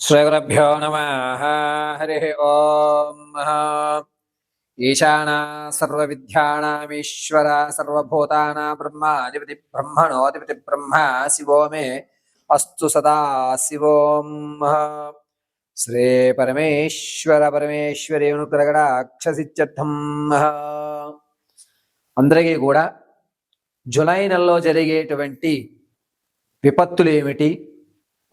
శ్రీగురుభ్యో నమ హరి ఓం ఈశానా సర్వవిద్యానామీశ్వర సర్వభూతానా బ్రహ్మాధిపతి బ్రహ్మణోధిపతి బ్రహ్మ శివో మే అస్తు సదా శివోం శ్రీ పరమేశ్వర పరమేశ్వరి అనుగ్రగడాక్షసిత్యర్థం అందరికీ కూడా జులై నెలలో జరిగేటువంటి విపత్తులు ఏమిటి?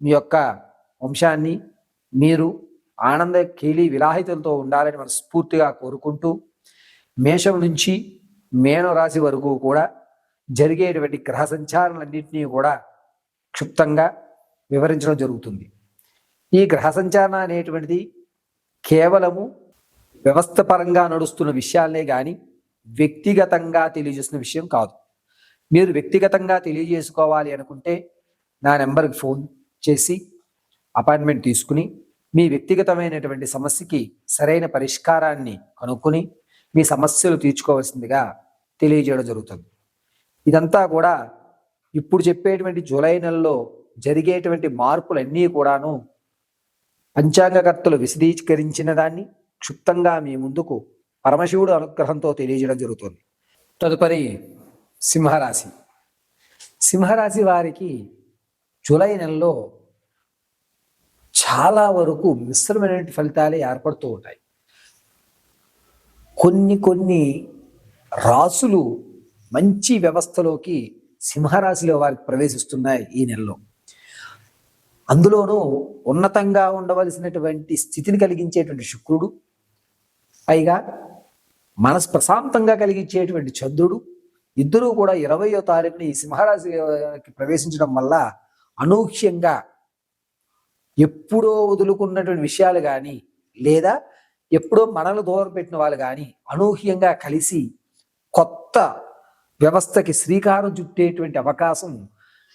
మీ యొక్క వంశాన్ని మీరు ఆనంద కీలి విలాహితులతో ఉండాలని మనస్ఫూర్తిగా కోరుకుంటూ మేషం నుంచి మేన రాశి వరకు కూడా జరిగేటువంటి గ్రహ సంచారాలన్నింటినీ కూడా క్షుప్తంగా వివరించడం జరుగుతుంది. ఈ గ్రహ సంచారణ అనేటువంటిది కేవలము వ్యవస్థ పరంగా నడుస్తున్న విషయాలనే కానీ వ్యక్తిగతంగా తెలియజేస్తున్న విషయం కాదు. మీరు వ్యక్తిగతంగా తెలియజేసుకోవాలి అనుకుంటే నా నెంబర్కి ఫోన్ చేసి అపాయింట్మెంట్ తీసుకుని మీ వ్యక్తిగతమైనటువంటి సమస్యకి సరైన పరిష్కారాన్ని కనుక్కొని మీ సమస్యలు తీర్చుకోవాల్సిందిగా తెలియజేయడం జరుగుతుంది. ఇదంతా కూడా ఇప్పుడు చెప్పేటువంటి జూలై నెలలో జరిగేటువంటి మార్పులన్నీ కూడాను పంచాంగకర్తలు విశదీకరించిన దాన్ని క్షుప్తంగా మీ ముందుకు పరమశివుడు అనుగ్రహంతో తెలియజేయడం జరుగుతుంది. తదుపరి సింహరాశి. సింహరాశి వారికి జూలై నెలలో చాలా వరకు మిశ్రమైనటువంటి ఫలితాలే ఏర్పడుతూ ఉంటాయి. కొన్ని కొన్ని రాసులు మంచి వ్యవస్థలోకి సింహరాశిలో వారికి ప్రవేశిస్తున్నాయి ఈ నెలలో. అందులోనూ ఉన్నతంగా ఉండవలసినటువంటి స్థితిని కలిగించేటువంటి శుక్రుడు పైగా మనసు ప్రశాంతంగా కలిగించేటువంటి చంద్రుడు ఇద్దరూ కూడా ఇరవయో తారీఖుని ఈ సింహరాశికి ప్రవేశించడం వల్ల అనూహ్యంగా ఎప్పుడో వదులుకున్నటువంటి విషయాలు కానీ లేదా ఎప్పుడో మనల్ని దూరం పెట్టిన వాళ్ళు కానీ అనూహ్యంగా కలిసి కొత్త వ్యవస్థకి శ్రీకారం చుట్టేటువంటి అవకాశం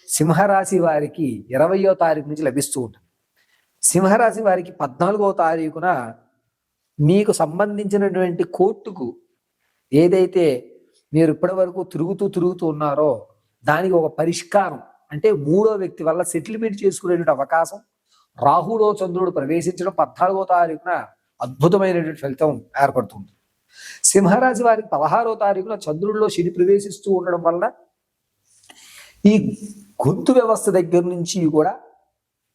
సింహరాశి వారికి ఇరవయో తారీఖు నుంచి లభిస్తూ ఉంటుంది. సింహరాశి వారికి పద్నాలుగో తారీఖున మీకు సంబంధించినటువంటి కోర్టుకు ఏదైతే మీరు ఇప్పటి వరకు తిరుగుతూ తిరుగుతూ ఉన్నారో దానికి ఒక పరిష్కారం అంటే మూడో వ్యక్తి వల్ల సెటిల్మెంట్ చేసుకునేటువంటి అవకాశం రాహుడో చంద్రుడు ప్రవేశించడం పద్నాలుగో తారీఖున అద్భుతమైనటువంటి ఫలితం ఏర్పడుతుంది. సింహరాశి వారికి పదహారో తారీఖున చంద్రుడిలో శని ప్రవేశిస్తూ ఉండడం వల్ల ఈ గొంతు వ్యవస్థ దగ్గర నుంచి కూడా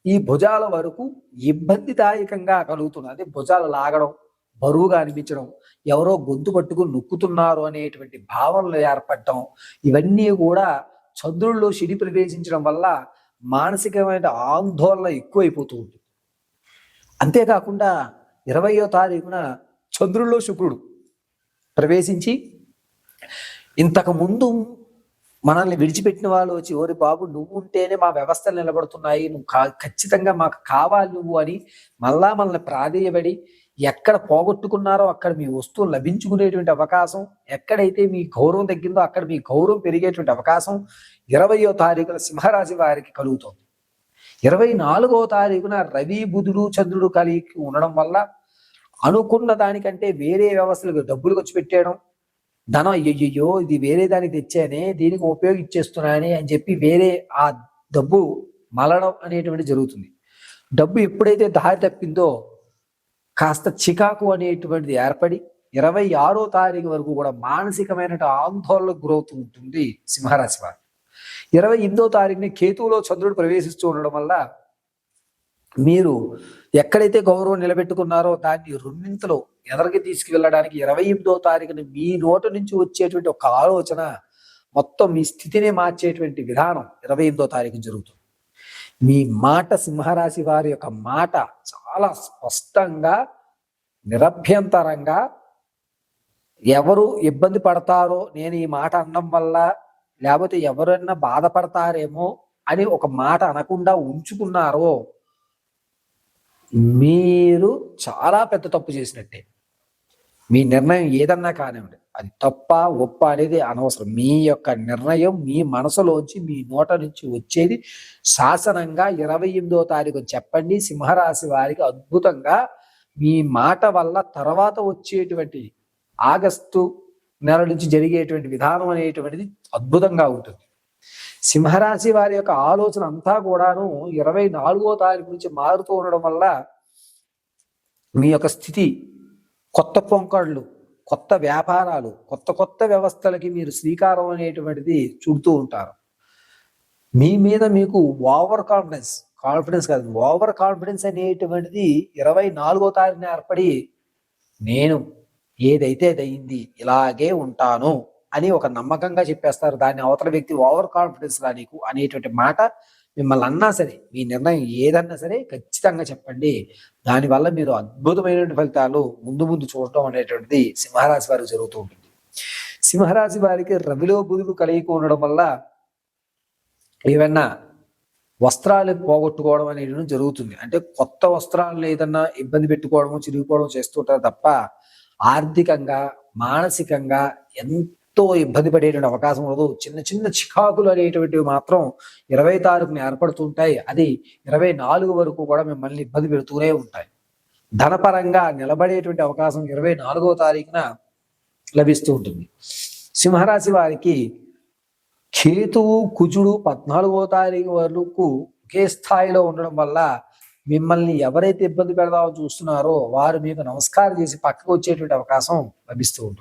ఈ భుజాల వరకు ఇబ్బందిదాయకంగా కలుగుతుంది. అదే భుజాలు లాగడం బరువుగా అనిపించడం ఎవరో గొంతు పట్టుకుని నొక్కుతున్నారు అనేటువంటి భావనలు ఏర్పడటం ఇవన్నీ కూడా చంద్రుల్లో శని ప్రవేశించడం వల్ల మానసికమైన ఆందోళన ఎక్కువైపోతూ ఉంటుంది. అంతేకాకుండా ఇరవయో తారీఖున చంద్రుల్లో శుక్రుడు ప్రవేశించి ఇంతకుముందు మనల్ని విడిచిపెట్టిన వాళ్ళు వచ్చి ఓరి బాబు నువ్వు ఉంటేనే మా వ్యవస్థలు నిలబడుతున్నాయి నువ్వు కా- ఖచ్చితంగా మాకు కావాలి నువ్వు అని మళ్ళా మనల్ని ప్రాధేయపడి ఎక్కడ పోగొట్టుకున్నారో అక్కడ మీ వస్తువులు లభించుకునేటువంటి అవకాశం ఎక్కడైతే మీ గౌరవం తగ్గిందో అక్కడ మీ గౌరవం పెరిగేటువంటి అవకాశం ఇరవయో తారీఖున సింహరాశి వారికి కలుగుతుంది. ఇరవై నాలుగో తారీఖున రవి బుధుడు చంద్రుడు కలిగి ఉండడం వల్ల అనుకున్న దానికంటే వేరే వ్యవస్థలకు డబ్బులు ఖర్చు పెట్టేయడం ధనం అయ్యయ్యో ఇది వేరే దానికి తెచ్చానే దీనికి ఉపయోగించేస్తున్నానే అని చెప్పి వేరే ఆ డబ్బు మలడం అనేటువంటి జరుగుతుంది. డబ్బు ఎప్పుడైతే దారి తప్పిందో కాస్త చికాకు అనేటువంటిది ఏర్పడి ఇరవై ఆరో తారీఖు వరకు కూడా మానసికమైన ఆందోళనకు గురవుతూ ఉంటుంది సింహరాశి వారు. ఇరవై ఎనిమిదో తారీఖుని కేతువులో చంద్రుడు ప్రవేశిస్తూ ఉండడం వల్ల మీరు ఎక్కడైతే గౌరవం నిలబెట్టుకున్నారో దాన్ని రెండింతలో ఎదరికి తీసుకువెళ్ళడానికి ఇరవై ఎనిమిదో తారీఖున మీ నోటు నుంచి వచ్చేటువంటి ఒక ఆలోచన మొత్తం మీ స్థితిని మార్చేటువంటి విధానం ఇరవై ఎనిమిదో తారీఖు జరుగుతుంది. మీ మాట సింహరాశి వారి యొక్క మాట చాలా స్పష్టంగా నిరభ్యంతరంగా ఎవరు ఇబ్బంది పడతారో నేను ఈ మాట అనడం వల్ల లేకపోతే ఎవరన్నా బాధపడతారేమో అని ఒక మాట అనకుండా ఉంచుకున్నారో మీరు చాలా పెద్ద తప్పు చేసినట్టే. మీ నిర్ణయం ఏదన్నా కానివ్వండి. అది తప్ప ఒప్ప అనేది అనవసరం. మీ యొక్క నిర్ణయం మీ మనసులోంచి మీ నోట నుంచి వచ్చేది శాసనంగా ఇరవై ఎనిమిదో తారీఖు చెప్పండి. సింహరాశి వారికి అద్భుతంగా మీ మాట వల్ల తర్వాత వచ్చేటువంటి ఆగస్టు నెల నుంచి జరిగేటువంటి విధానం అనేటువంటిది అద్భుతంగా ఉంటుంది. సింహరాశి వారి యొక్క ఆలోచన అంతా కూడాను ఇరవై నాలుగో తారీఖు నుంచి మారుతూ ఉండడం వల్ల మీ యొక్క స్థితి కొత్త పొంకళ్ళు కొత్త వ్యాపారాలు కొత్త కొత్త వ్యవస్థలకి మీరు శ్రీకారం అనేటువంటిది చుడుతూ ఉంటారు. మీ మీద మీకు ఓవర్ కాన్ఫిడెన్స్ కాన్ఫిడెన్స్ కాదు ఓవర్ కాన్ఫిడెన్స్ అనేటువంటిది ఇరవై నాలుగో తారీఖున ఏర్పడి నేను ఏదైతే అయింది ఇలాగే ఉంటాను అని ఒక నమ్మకంగా చెప్పేస్తారు. దాన్ని అవతల వ్యక్తి ఓవర్ కాన్ఫిడెన్స్ రా నీకు అనేటువంటి మాట మిమ్మల్ని అన్నా సరే మీ నిర్ణయం ఏదన్నా సరే ఖచ్చితంగా చెప్పండి. దానివల్ల మీరు అద్భుతమైనటువంటి ఫలితాలు ముందు ముందు చూడటం అనేటువంటిది సింహరాశి వారికి జరుగుతూ ఉంటుంది. సింహరాశి వారికి రవిలో బుధుడు కలిగి ఉండడం వల్ల ఏమన్నా వస్త్రాలు పోగొట్టుకోవడం అనేది జరుగుతుంది. అంటే కొత్త వస్త్రాలను ఏదన్నా ఇబ్బంది పెట్టుకోవడము చిరిగిపోవడం చేస్తుంటారు తప్ప ఆర్థికంగా మానసికంగా ఎంత ఎంతో ఇబ్బంది పడేటువంటి అవకాశం ఉండదు. చిన్న చిన్న చికాకులు అనేటువంటివి మాత్రం ఇరవై తారీఖున ఏర్పడుతుంటాయి అది ఇరవై నాలుగు వరకు కూడా మిమ్మల్ని ఇబ్బంది పెడుతూనే ఉంటాయి. ధనపరంగా నిలబడేటువంటి అవకాశం ఇరవై నాలుగవ తారీఖున లభిస్తూ ఉంటుంది. సింహరాశి వారికి కేతువు కుజుడు పద్నాలుగో తారీఖు వరకు ఒకే స్థాయిలో ఉండడం వల్ల మిమ్మల్ని ఎవరైతే ఇబ్బంది పెడదామో చూస్తున్నారో వారు మీకు నమస్కారం చేసి పక్కకు వచ్చేటువంటి అవకాశం లభిస్తూ ఉంటుంది.